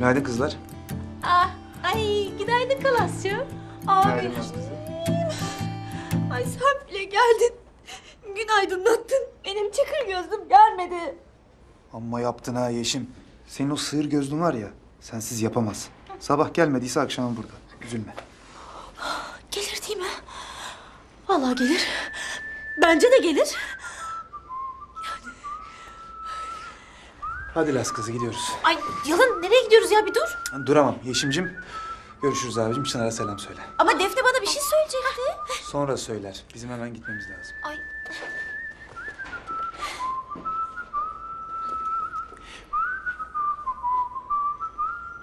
Günaydın kızlar. Ah, ay günaydın Günaydın Aslı. ay sen bile geldin. Gün aydınlattın. Benim çakır gözlüm gelmedi. Amma yaptın ha Yeşim. Senin o sığır gözlün var ya, sensiz yapamaz. Sabah gelmediyse akşam burada. Üzülme. Gelir değil mi? Vallahi gelir. Bence de gelir. Hadi Las kızı gidiyoruz. Ay Yalın nereye gidiyoruz ya bir dur. Duramam Yeşim'cim. Görüşürüz abicim. Çınar'a selam söyle. Ama Defne bana bir şey söyleyecekti. Sonra söyler. Bizim hemen gitmemiz lazım. Ay.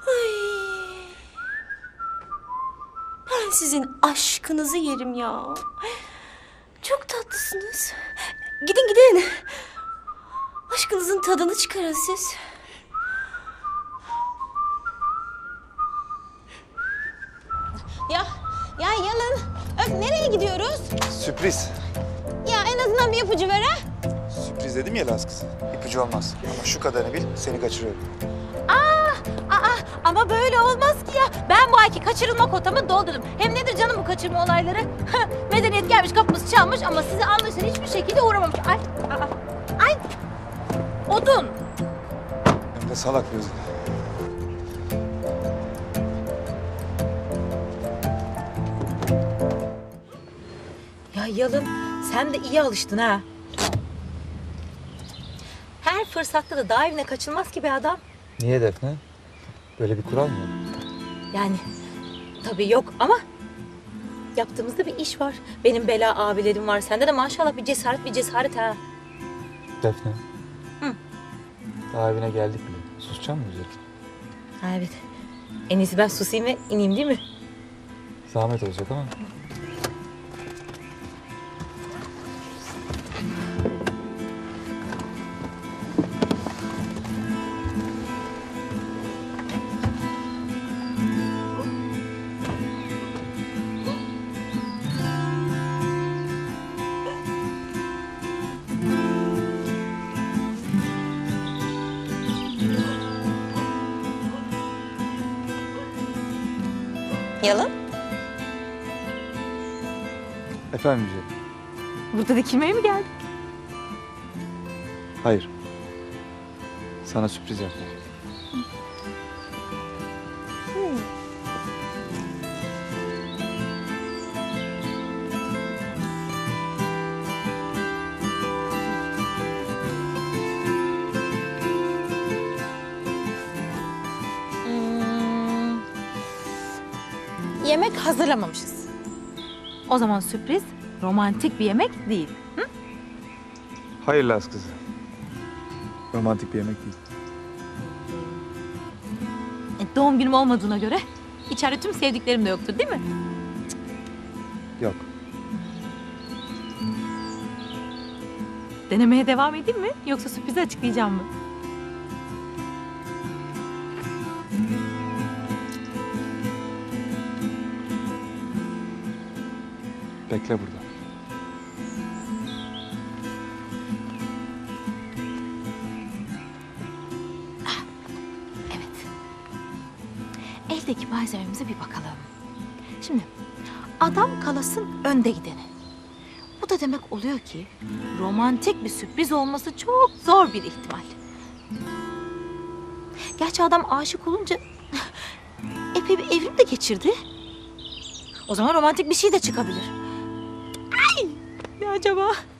Ay. Ben sizin aşkınızı yerim ya. Çok tatlısınız. Gidin gidin. Aşkınızın tadını çıkarın siz. Ya, ya Yalın. Öf, nereye gidiyoruz? Sürpriz. Ya en azından bir ipucu ver ha. Sürpriz dedim ya Las kızı. İpucu olmaz. Ama şu kadarını bil, seni kaçırıyorum. Aa, ama böyle olmaz ki ya. Ben bu ayki kaçırılma kotamı doldurdum. Hem nedir canım bu kaçırma olayları? Medeniyet gelmiş kapımızı çalmış ama sizi anlaşılan hiçbir şekilde uğramamış. Ay, aa. Odun. Hem de salak gözlü. Ya Yalın sen de iyi alıştın ha. Her fırsatta da dağ evine kaçılmaz ki be adam. Niye Defne? Böyle bir kural mı? Yani tabii yok ama yaptığımızda bir iş var. Benim bela abilerim var. Sende de maşallah bir cesaret bir cesaret ha. Defne. Evine geldik bile. Susacak mı güzel? Ha, evet. En iyisi ben susayım ve ineyim değil mi? Zahmet olacak ama. Yalın. Efendim güzel. Burada dikilmeye mi geldin? Hayır. Sana sürpriz yapacağım. Hmm. Yemek hazırlamamışız. O zaman sürpriz romantik bir yemek değil. Hayır Las kızı. Romantik bir yemek değil. E, doğum günüm olmadığına göre içeride tüm sevdiklerim de yoktur değil mi? Yok. Denemeye devam edeyim mi yoksa sürprizi açıklayacağım mı? Bekle burada. Evet. Eldeki malzememize bir bakalım. Şimdi adam kalasın önde gideni. Bu da demek oluyor ki romantik bir sürpriz olması çok zor bir ihtimal. Gerçi adam aşık olunca epey bir evrim de geçirdi. O zaman romantik bir şey de çıkabilir. 내가 할.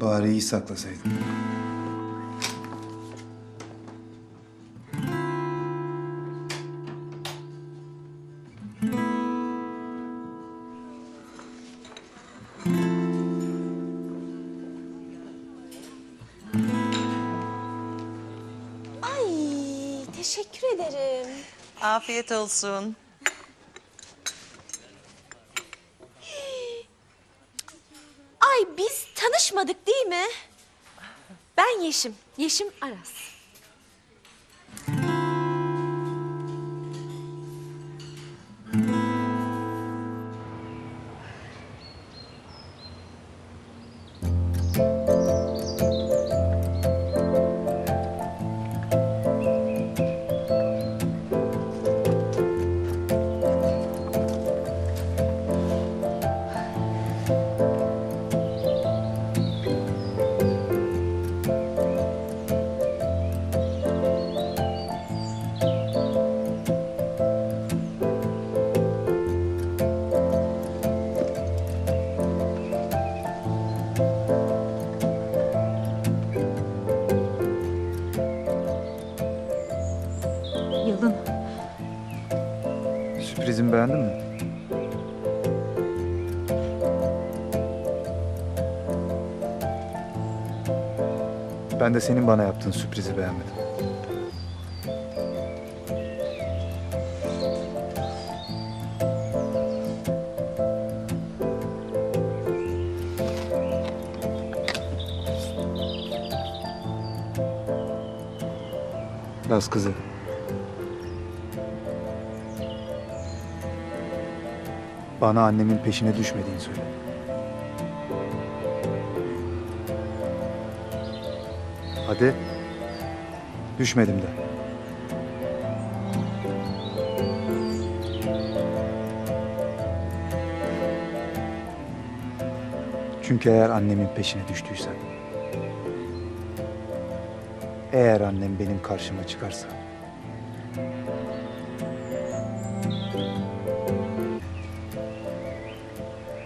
Bari iyi saklasaydın. Ay teşekkür ederim. Afiyet olsun. Tanışmadık değil mi? Ben Yeşim. Yeşim Aras. Sürprizimi beğendin mi? Ben de senin bana yaptığın sürprizi beğenmedim. Laz kızı. Bana annemin peşine düşmediğini söyle. Hadi. Düşmedim de. Çünkü eğer annemin peşine düştüysen... Eğer annem benim karşıma çıkarsa...